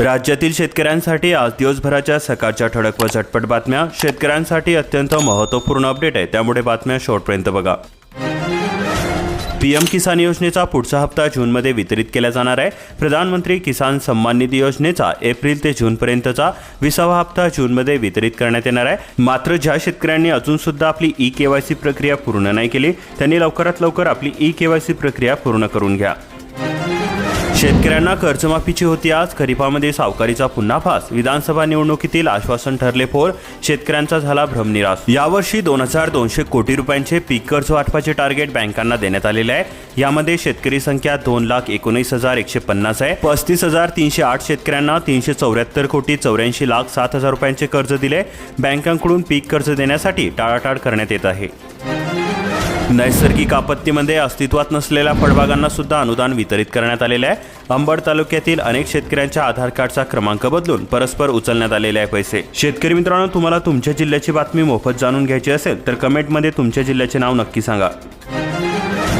राज्यातील शेतकऱ्यांसाठी आज दिवसभराच्या सकाळच्या ठळक व झटपट बातम्या. शेतकऱ्यांसाठी अत्यंत महत्त्वपूर्ण अपडेट आहे. त्यामुळे बातम्या शेवटपर्यंत बघा. पीएम किसान योजनेचा पुढचा हप्ता जूनमध्ये वितरित केला जाणार आहे. प्रधानमंत्री किसान सन्मान निधी योजनेचा एप्रिल ते जूनपर्यंतचा विसावा हप्ता जूनमध्ये वितरित करण्यात येणार आहे. मात्र ज्या शेतकऱ्यांनी अजून सुद्धा आपली ई केवायसी प्रक्रिया पूर्ण नाही केली त्यांनी लवकरात लवकर आपली ई केवायसी प्रक्रिया पूर्ण करून घ्या. शेतकऱ्यांना कर्जमाफीची होती आज. खरीपामध्ये सावकारीचा पुन्हा फास. विधानसभा निवडणुकीतील आश्वासन ठरले फोर. शेतकऱ्यांचा झाला भ्रमनिरास. यावर्षी दोन हजार दोनशे कोटी रुपयांचे पीक कर्ज वाटपाचे टार्गेट बँकांना देण्यात आलेले आहे. यामध्ये शेतकरी संख्या दोन लाख एकोणीस हजार एकशे पन्नास आहे. पस्तीस हजार तीनशे आठ शेतकऱ्यांना तीनशे चौऱ्याहत्तर कोटी चौऱ्याऐंशी लाख सात हजार रुपयांचे कर्ज दिले. बँकांकडून पीक कर्ज देण्यासाठी टाळाटाळ करण्यात येत आहे. नैसर्गिक आपत्तीमध्ये अस्तित्वात नसलेल्या फळबागांना सुद्धा अनुदान वितरित करण्यात आलेले आहे. अंबड तालुक्यातील अनेक शेतकऱ्यांच्या आधार कार्डचा क्रमांक बदलून परस्पर उचलण्यात आलेले आहे पैसे. शेतकरी मित्रांनो तुम्हाला तुमच्या जिल्ह्याची बातमी मोफत जाणून घ्यायची असेल तर कमेंटमध्ये तुमच्या जिल्ह्याचे नाव नक्की सांगा.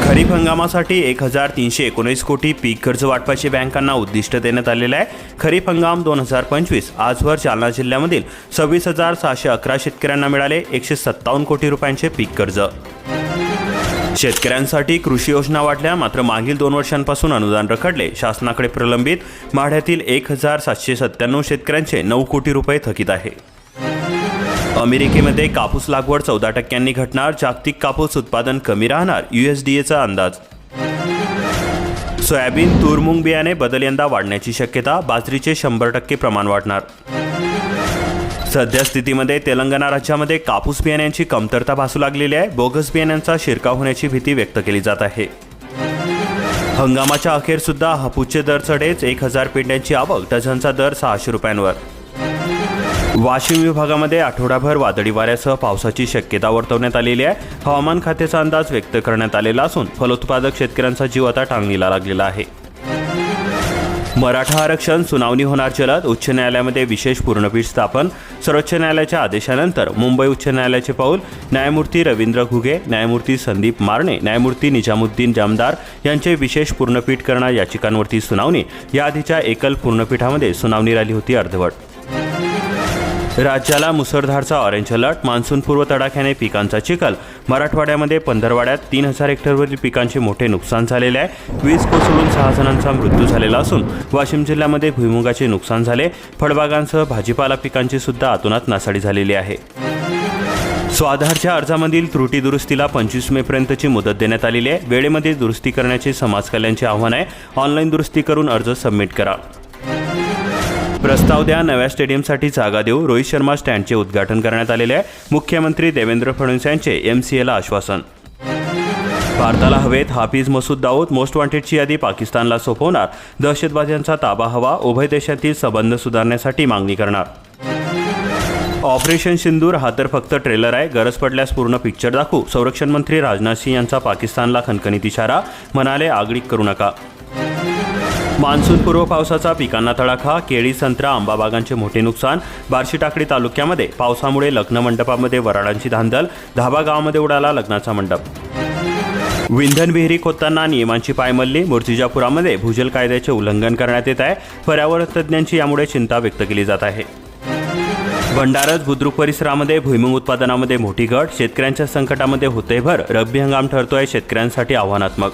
खरीप हंगामासाठी एक हजार तीनशे एकोणीस कोटी पीक कर्ज वाटपाचे बँकांना उद्दिष्ट देण्यात आलेलं आहे. खरीप हंगाम दोन हजार पंचवीस आजवर जालना जिल्ह्यामधील सव्वीस हजार सहाशे अकरा शेतकऱ्यांना मिळाले एकशे सत्तावन्न कोटी रुपयांचे पीक कर्ज. शेतकऱ्यांसाठी कृषी योजना वाढल्या मात्र मागील दोन वर्षांपासून अनुदान रखडले. शासनाकडे प्रलंबित माढ्यातील एक हजार सातशे सत्त्याण्णव शेतकऱ्यांचे नऊ कोटी रुपये थकीत आहे. अमेरिकेमध्ये कापूस लागवड चौदा टक्क्यांनी घटणार जागतिक कापूस उत्पादन कमी राहणार यूएसडीएचा अंदाज. सोयाबीन तूरमुग बियाणे बदल यंदा वाढण्याची शक्यता बाजरीचे शंभर टक्के प्रमाण वाढणार. सध्या स्थितीमध्ये तेलंगणा राज्यामध्ये कापूस बियाण्यांची कमतरता भासू लागलेली आहे. बोगस बियाण्यांचा शिरकाव होण्याची भीती व्यक्त केली जात आहे. हंगामाच्या अखेर सुद्धा हापूसचे दर चढेच एक हजार पेंड्यांची आवक डझनचा दर सहाशे रुपयांवर. वाशिम विभागामध्ये आठवडाभर वादळी वाऱ्यासह पावसाची शक्यता वर्तवण्यात आलेली आहे. हवामान खात्याचा अंदाज व्यक्त करण्यात आलेला असून फलोत्पादक शेतकऱ्यांचा जीव आता टांगणीला लागलेला आहे. मराठा आरक्षण सुनावणी होणार जलद उच्च न्यायालयामध्ये विशेष पूर्णपीठ स्थापन. सर्वोच्च न्यायालयाच्या आदेशानंतर मुंबई उच्च न्यायालयाचे पाऊल न्यायमूर्ती रवींद्र घुगे न्यायमूर्ती संदीप मारणे न्यायमूर्ती निजामुद्दीन जामदार यांचे विशेष पूर्णपीठ करणार याचिकांवरती सुनावणी. याआधीच्या एकल पूर्णपीठामध्ये सुनावणी राहिली होती अर्धवट. राज्याला मुसळधारचा ऑरेंज अलर्ट मान्सूनपूर्व तडाख्याने पिकांचा चिखल. मराठवाड्यामध्ये पंधरवाड्यात तीन हजार हेक्टरवरील पिकांचे मोठे नुकसान झालेले आहे. वीज कोसळून सहा जणांचा मृत्यू झालेला असून वाशिम जिल्ह्यामध्ये भुईमुगाचे नुकसान झाले. फळबागांसह भाजीपाला पिकांची सुद्धा आतोनात नासाडी झालेली आहे. स्वाधारच्या अर्जामधील त्रुटी दुरुस्तीला पंचवीस मेपर्यंतची मुदत देण्यात आलेली आहे. वेळेमध्ये दुरुस्ती करण्याचे समाज कल्याणचे आव्हान आहे. ऑनलाईन दुरुस्ती करून अर्ज सबमिट करा. प्रस्ताव द्या नव्या स्टेडियमसाठी जागा देऊ रोहित शर्मा स्टँडचे उद्घाटन करण्यात आलेले आहे. मुख्यमंत्री देवेंद्र फडणवीस यांचे एम सी एला आश्वासन. भारताला हवेत हाफिज मसूद दाऊद मोस्ट वॉन्टेडची यादी पाकिस्तानला सोपवणार. दहशतवाद्यांचा ताबा हवा उभय देशातील संबंध सुधारण्यासाठी मागणी करणार. ऑपरेशन सिंदूर हा तर फक्त ट्रेलर आहे. गरज पडल्यास पूर्ण पिक्चर दाखवू. संरक्षण मंत्री राजनाथ सिंह यांचा पाकिस्तानला खणखणीत इशारा. म्हणाले आगळीक करू नका. मान्सूनपूर्व पावसाचा पिकांना तडाखा केळी संत्रा आंबा बागांचे मोठे नुकसान बार्शी टाकडी तालुक्यामध्ये पावसामुळे लग्न मंडपामध्ये वराडांची धांदल धाबा गावामध्ये उडाला लग्नाचा मंडप. विंधन विहिरी खोदताना नियमांची पायमल्ली मूर्तिजापुरामध्ये भूजल कायद्याचे उल्लंघन करण्यात येत आहे. पर्यावरण तज्ज्ञांची यामुळे चिंता व्यक्त केली जात आहे. भंडारत बुद्रुक परिसरामध्ये भुईमुंग उत्पादनामध्ये मोठी घट शेतकऱ्यांच्या संकटामध्ये होते भर रब्बी हंगाम ठरतोय शेतकऱ्यांसाठी आव्हानात्मक.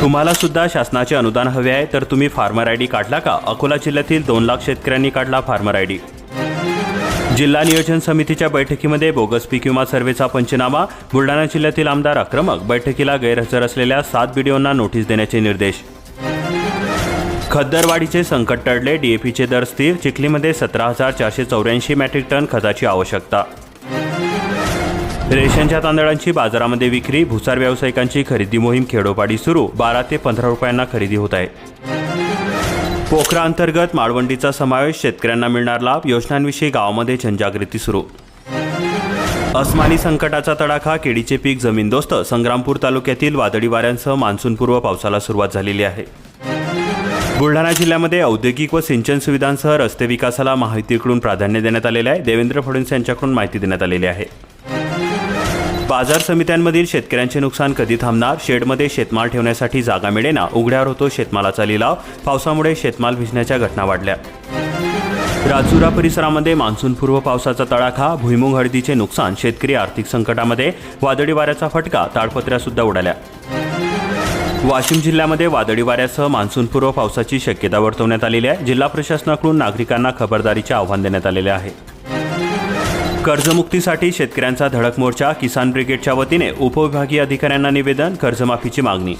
तुम्हाला सुद्धा शासनाचे अनुदान हवे आहे तर तुम्ही फार्मर आय डी काढला का? अकोला जिल्ह्यातील दोन लाख शेतकऱ्यांनी काढला फार्मर आय डी. जिल्हा नियोजन समितीच्या बैठकीमध्ये बोगस पीक विमा सर्व्हेचा पंचनामा बुलढाणा जिल्ह्यातील आमदार आक्रमक बैठकीला गैरहजर असलेल्या सात बीडीओंना नोटीस देण्याचे निर्देश. खद्दरवाढीचे संकट टळले डीएपीचे दर स्थिर चिखलीमध्ये सतरा हजार चारशे चौऱ्याऐंशी मॅट्रिक टन खताची आवश्यकता. रेशनच्या तांदळांची बाजारामध्ये विक्री भुसार व्यावसायिकांची खरेदी मोहीम खेडोपाडी सुरू. बारा ते पंधरा रुपयांना खरेदी होत आहे. पोखरा अंतर्गत माळवंडीचा समावेश शेतकऱ्यांना मिळणार लाभ. योजनांविषयी गावामध्ये जनजागृती सुरू. अस्मानी संकटाचा तडाखा केळीचे पीक जमीनदोस्त संग्रामपूर तालुक्यातील वादळी वाऱ्यांसह मान्सूनपूर्व पावसाला सुरुवात झालेली आहे. बुलढाणा जिल्ह्यामध्ये औद्योगिक व सिंचन सुविधांसह रस्ते विकासाला महायुतीकडून प्राधान्य देण्यात आलेले आहे. देवेंद्र फडणवीस यांच्याकडून माहिती देण्यात आलेली आहे. बाजार समित्यांमधील शेतकऱ्यांचे नुकसान कधी थांबणार? शेडमध्ये शेतमाल ठेवण्यासाठी जागा मिळेना? उघड्यावर होतो शेतमालाचा लिलाव. पावसामुळे शेतमाल भिजण्याच्या घटना वाढल्या. राजुरा परिसरामध्ये मान्सूनपूर्व पावसाचा तडाखा. भुईमुग हळदीचे नुकसान. शेतकरी आर्थिक संकटामध्ये वादळी वाऱ्याचा फटका. ताडपत्र्या सुद्धा उडाल्या. वाशिम जिल्ह्यामध्ये वादळी वाऱ्यासह मान्सूनपूर्व पावसाची शक्यता वर्तवण्यात आलेली आहे. जिल्हा प्रशासनाकडून नागरिकांना खबरदारीचे आव्हान देण्यात आलेले आहे. कर्जमुक्तीसाठी शेतकऱ्यांचा धडक मोर्चा किसान ब्रिगेडच्या वतीने उपविभागीय अधिकाऱ्यांना निवेदन कर्जमाफीची मागणी.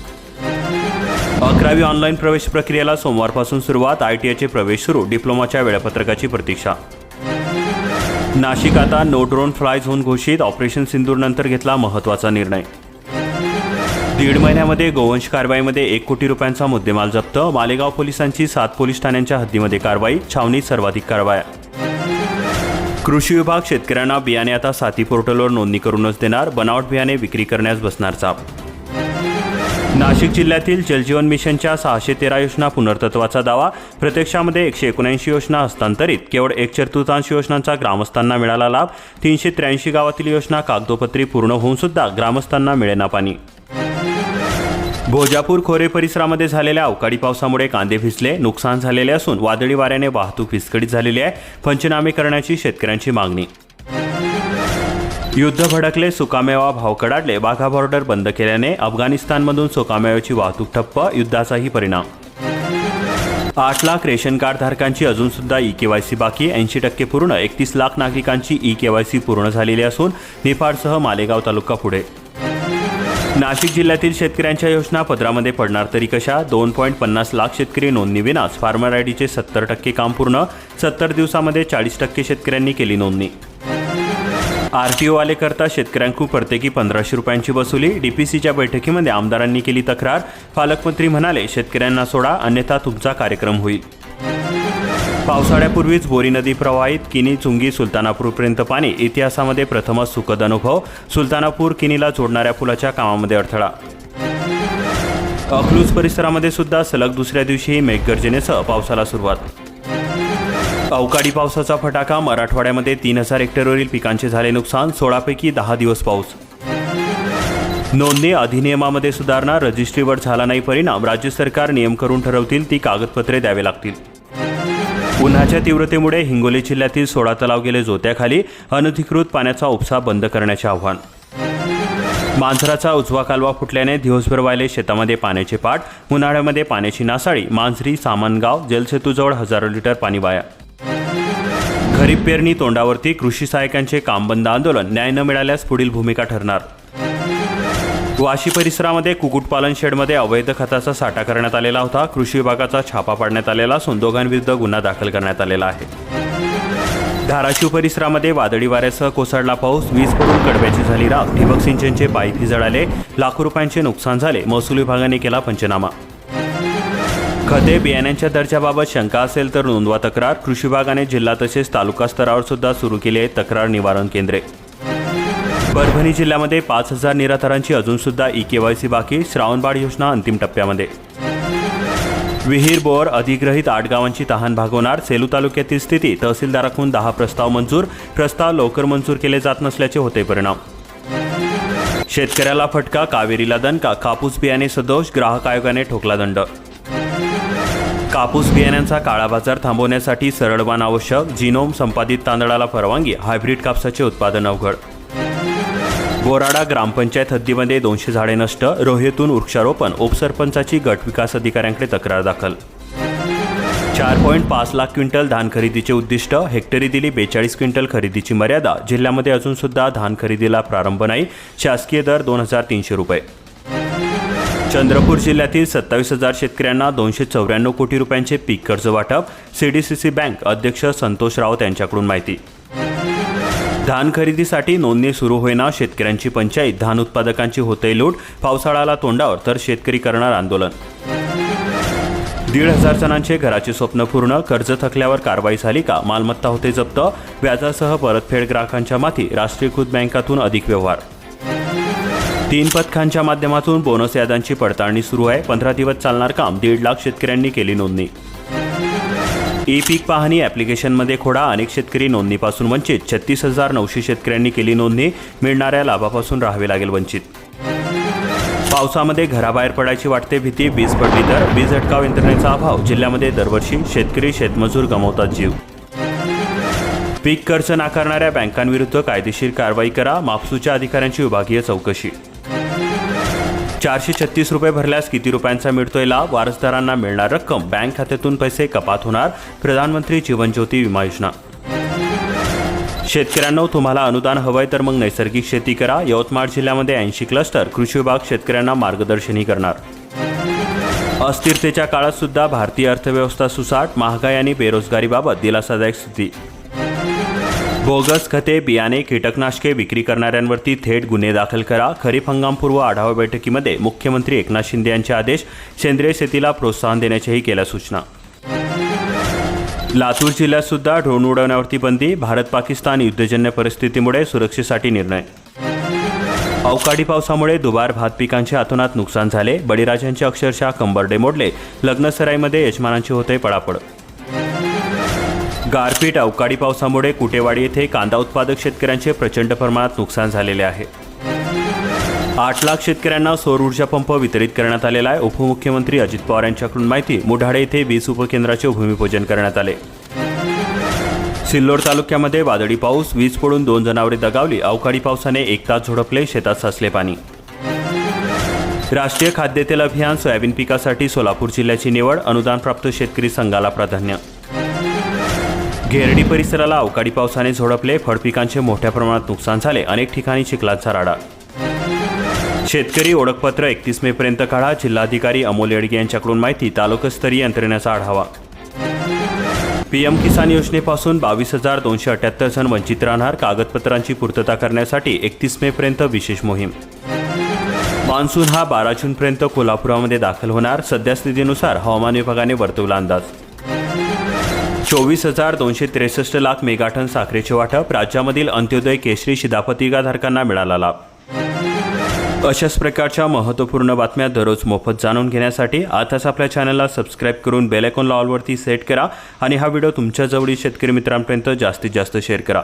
अकरावी ऑनलाईन प्रवेश प्रक्रियेला सोमवारपासून सुरुवात आय टी आयचे प्रवेश सुरू डिप्लोमाच्या वेळापत्रकाची प्रतीक्षा. नाशिक आता नो ड्रोन फ्लाय झोन घोषित ऑपरेशन सिंदूरनंतर घेतला महत्त्वाचा निर्णय. दीड महिन्यामध्ये गोवंश कारवाईमध्ये एक कोटी रुपयांचा मुद्देमाल जप्त मालेगाव पोलिसांची सात पोलीस ठाण्यांच्या हद्दीमध्ये कारवाई छावणीत सर्वाधिक कारवाया. कृषी विभाग शेतकऱ्यांना बियाणे आता साथी पोर्टलवर नोंदणी करूनच देणार बनावट बियाणे विक्री करण्यास बसणार चाप. नाशिक जिल्ह्यातील जलजीवन मिशनच्या सहाशे तेरा योजना पुनर्तत्वाचा दावा प्रत्यक्षामध्ये एकशे एकोणऐंशी योजना हस्तांतरित केवळ एक चतुर्थांश योजनांचा ग्रामस्थांना मिळाला लाभ तीनशे त्र्याऐंशी गावातील योजना कागदोपत्री पूर्ण होऊन सुद्धा ग्रामस्थांना मिळेना पाणी. भोजापूर खोरे परिसरामध्ये झालेल्या अवकाळी पावसामुळे कांदे भिजले नुकसान झालेले असून वादळी वाऱ्याने वाहतूक विस्कळीत झालेली आहे. पंचनामे करण्याची शेतकऱ्यांची मागणी. युद्ध भडकले सुकामेवा भाव कडाडले वाघा बॉर्डर बंद केल्याने अफगाणिस्तानमधून सुकामेव्याची वाहतूक ठप्प युद्धाचाही परिणाम. आठ लाख रेशन कार्ड धारकांची अजून सुद्धा ई केवायसी बाकी ऐंशी टक्के पूर्ण एकतीस लाख नागरिकांची ई केवायसी पूर्ण झालेली असून निफाडसह मालेगाव तालुका पुढे. नाशिक जिल्ह्यातील शेतकऱ्यांच्या योजना पदरामध्ये पडणार तरी कशा? दोन पॉईंट पन्नास लाख शेतकरी नोंदणीविनाच फार्मर आय डीचे सत्तर टक्के काम पूर्ण. सत्तर दिवसामध्ये चाळीस टक्के शेतकऱ्यांनी केली नोंदणी. आरटीओ आले करता शेतकऱ्यांकडून प्रत्येकी पंधराशे रुपयांची वसुली. डीपीसीच्या बैठकीमध्ये आमदारांनी केली तक्रार. पालकमंत्री म्हणाले शेतकऱ्यांना सोडा अन्यथा तुमचा कार्यक्रम होईल. पावसाळ्यापूर्वीच बोरी नदी प्रवाहित किनी चुंगी सुलतानापूरपर्यंत पाणी. इतिहासामध्ये प्रथमच सुखद अनुभव सुलतानापूर किनीला जोडणाऱ्या पुलाच्या कामामध्ये अडथळा. अकलूज परिसरामध्ये सुद्धा सलग दुसऱ्या दिवशी मेघगर्जनेसह पावसाला सुरुवात. अवकाळी पावसाचा फटाका मराठवाड्यामध्ये तीन हजार हेक्टरवरील पिकांचे झाले नुकसान सोळापैकी दहा दिवस पाऊस. नोंदणी अधिनियमामध्ये सुधारणा रजिस्ट्रीवर झाला नाही परिणाम राज्य सरकार नियम करून ठरवतील ती कागदपत्रे द्यावे लागतील. उन्हाच्या तीव्रतेमुळे हिंगोली जिल्ह्यातील सोळा तलाव गेले जोत्याखाली अनधिकृत पाण्याचा उपसा बंद करण्याचे आव्हान. मांजराचा उजवा कालवा फुटल्याने दिवसभर वाहिले शेतामध्ये पाण्याचे पाट उन्हाळ्यामध्ये पाण्याची नासाळी मांजरी सामनगाव जलसेतूजवळ हजारो लिटर पाणी वाया. खरीप पेरणी तोंडावरती कृषी सहायकांचे काम बंद आंदोलन न्याय न मिळाल्यास पुढील भूमिका ठरणार. वाशी परिसरामध्ये कुक्कुटपालन शेडमध्ये अवैध खताचा साठा करण्यात आलेला होता. कृषी विभागाचा छापा पाडण्यात आलेला असून दोघांविरुद्ध गुन्हा दाखल करण्यात आलेला आहे. धाराशिव परिसरामध्ये वादळी वाऱ्यासह कोसळला पाऊस. वीज पडून कडव्याची झाली राख. ठिबक सिंचनचे पाईपही जळाले लाखो रुपयांचे नुकसान झाले. महसूल विभागाने केला पंचनामा. खते बियाण्यांच्या दर्जाबाबत शंका असेल तर नोंदवा तक्रार. कृषी विभागाने जिल्हा तसेच तालुका स्तरावर सुद्धा सुरू केली आहे तक्रार निवारण केंद्रे. परभणी जिल्ह्यामध्ये पाच हजार निराधारांची अजून सुद्धा ई सी बाकी. श्रावणबाळ योजना अंतिम टप्प्यामध्ये. विहीर बोअर अधिग्रहित आठ गावांची तहान भागवणार. सेलू तालुक्यातील स्थिती तहसीलदाराकडून दहा प्रस्ताव मंजूर. प्रस्ताव लवकर मंजूर केले जात नसल्याचे होते परिणाम. शेतकऱ्याला फटका कावेरीला दणका कापूस बियाणे सदोष ग्राहक आयोगाने ठोकला दंड. कापूस बियाण्यांचा काळा बाजार थांबवण्यासाठी सरळवान आवश्यक. जिनोम संपादित तांदळाला परवानगी. हायब्रिड कापसाचे उत्पादन अवघड. बोराडा ग्रामपंचायत हद्दीमध्ये दोनशे झाडे नष्ट रोहितून वृक्षारोपण उपसरपंचाची गट विकास अधिकाऱ्यांकडे तक्रार दाखल. चार पॉईंट पाच लाख क्विंटल धान खरेदीचे उद्दिष्ट हेक्टरी दिली बेचाळीस क्विंटल खरेदीची मर्यादा जिल्ह्यामध्ये अजून सुद्धा धान खरेदीला प्रारंभ नाही शासकीय दर दोन हजार तीनशे रुपये. चंद्रपूर जिल्ह्यातील सत्तावीस हजार शेतकऱ्यांना दोनशे चौऱ्याण्णव कोटी रुपयांचे पीक कर्ज वाटप सीडीसीसी बँक अध्यक्ष संतोष राऊत यांच्याकडून माहिती. धान खरेदीसाठी नोंदणी सुरू होईना. शेतकऱ्यांची पंचायत धान उत्पादकांची होते लूट. पावसाळ्याला तोंडावर तर शेतकरी करणार आंदोलन. दीड हजार जणांचे घराचे स्वप्न पूर्ण. कर्ज थकल्यावर कारवाई झाली का? मालमत्ता होते जप्त. व्याजासह परतफेड ग्राहकांच्या माथी. राष्ट्रीयकृत बँकातून अधिक व्यवहार. तीन पथकांच्या माध्यमातून बोनस याद्यांची पडताळणी सुरू आहे. पंधरा दिवस चालणार काम. दीड लाख शेतकऱ्यांनी केली नोंदणी. ई पीक पाहणी ॲप्लिकेशनमध्ये खोडा. अनेक शेतकरी नोंदणीपासून वंचित. छत्तीस हजार नऊशे शेतकऱ्यांनी केली नोंदणी. मिळणाऱ्या लाभापासून राहावे लागेल वंचित. पावसामध्ये घराबाहेर पडायची वाटते भीती. वीज पडली तर वीज अटकाव यंत्रणेचा अभाव. जिल्ह्यामध्ये दरवर्षी शेतकरी शेतमजूर गमावतात जीव. पीक कर्ज नाकारणाऱ्या बँकांविरुद्ध कायदेशीर कारवाई करा. मापसूच्या अधिकाऱ्यांची विभागीय चौकशी. चारशे छत्तीस रुपये भरल्यास किती रुपयांचा मिळतोय लाभ? वारसदारांना मिळणार रक्कम. बँक खात्यातून पैसे कपात होणार. प्रधानमंत्री जीवन ज्योती विमा योजना. शेतकऱ्यांना तुम्हाला अनुदान हवंय तर मग नैसर्गिक शेती करा. यवतमाळ जिल्ह्यामध्ये ऐंशी क्लस्टर. कृषी विभाग शेतकऱ्यांना मार्गदर्शनही करणार. अस्थिरतेच्या काळात सुद्धा भारतीय अर्थव्यवस्था सुसाट. महागाई आणि बेरोजगारीबाबत दिलासादायक स्थिती. बोगस खते बियाणे कीटकनाशके विक्री करणाऱ्यांवरती थेट गुन्हे दाखल करा. खरीप हंगामपूर्व आढावा बैठकीमध्ये मुख्यमंत्री एकनाथ शिंदे यांचे आदेश सेंद्रिय शेतीला प्रोत्साहन देण्याच्याही केल्या सूचना. लातूर जिल्ह्यात सुद्धा ड्रोन उडवण्यावरती बंदी भारत पाकिस्तान युद्धजन्य परिस्थितीमुळे सुरक्षेसाठी निर्णय. अवकाळी पावसामुळे दुबार भात पिकांचे अतोनात नुकसान झाले. बळीराजांचे अक्षरशः कंबरडे मोडले. लग्नसराईमध्ये यजमानांची होते पडापड गारपीट अवकाळी पावसामुळे कुटेवाडी येथे कांदा उत्पादक शेतकऱ्यांचे प्रचंड प्रमाणात नुकसान झालेले आहे. आठ लाख शेतकऱ्यांना सौर ऊर्जा पंप वितरित करण्यात आलेला आहे. उपमुख्यमंत्री अजित पवार यांच्याकडून माहिती मुढाडे येथे वीज उपकेंद्राचे भूमिपूजन करण्यात आले. सिल्लोड तालुक्यामध्ये वादळी पाऊस वीज पडून दोन जनावरे दगावली अवकाळी पावसाने एक तास झोडपले शेतात साचले पाणी. राष्ट्रीय खाद्यतेल अभियान सोयाबीन पिकासाठी सोलापूर जिल्ह्याची निवड अनुदानप्राप्त शेतकरी संघाला प्राधान्य घेरडी परिसराला अवकाळी पावसाने झोडपले. फळपिकांचे मोठ्या प्रमाणात नुकसान झाले. अनेक ठिकाणी चिखलाचा राडा. शेतकरी ओळखपत्र एकतीस मे पर्यंत काढा. जिल्हाधिकारी अमोल येडगे यांच्याकडून माहिती. तालुकास्तरीय यंत्रणेचा आढावा. पीएम किसान योजनेपासून बावीस हजार दोनशे अठ्याहत्तर जण वंचित राहणार. कागदपत्रांची पूर्तता करण्यासाठी एकतीस मे पर्यंत विशेष मोहीम. मान्सून हा बारा जूनपर्यंत कोल्हापुरामध्ये दाखल होणार. सद्यस्थितीनुसार हवामान विभागाने वर्तवला अंदाज. चोवीस हजार दोनशे त्रेसष्ट लाख मेगाटन साखरेचे वाटप राज्यामधील अंत्योदय केशरी शिधापत्रिकाधारकांना मिळाला लाभ अशाच प्रकारच्या महत्त्वपूर्ण बातम्या दररोज मोफत जाणून घेण्यासाठी आताच आपल्या चॅनलला सबस्क्राईब करून बेल लॉलवरती सेट करा आणि हा व्हिडिओ तुमच्या जवळील शेतकरी मित्रांपर्यंत जास्तीत जास्त शेअर करा.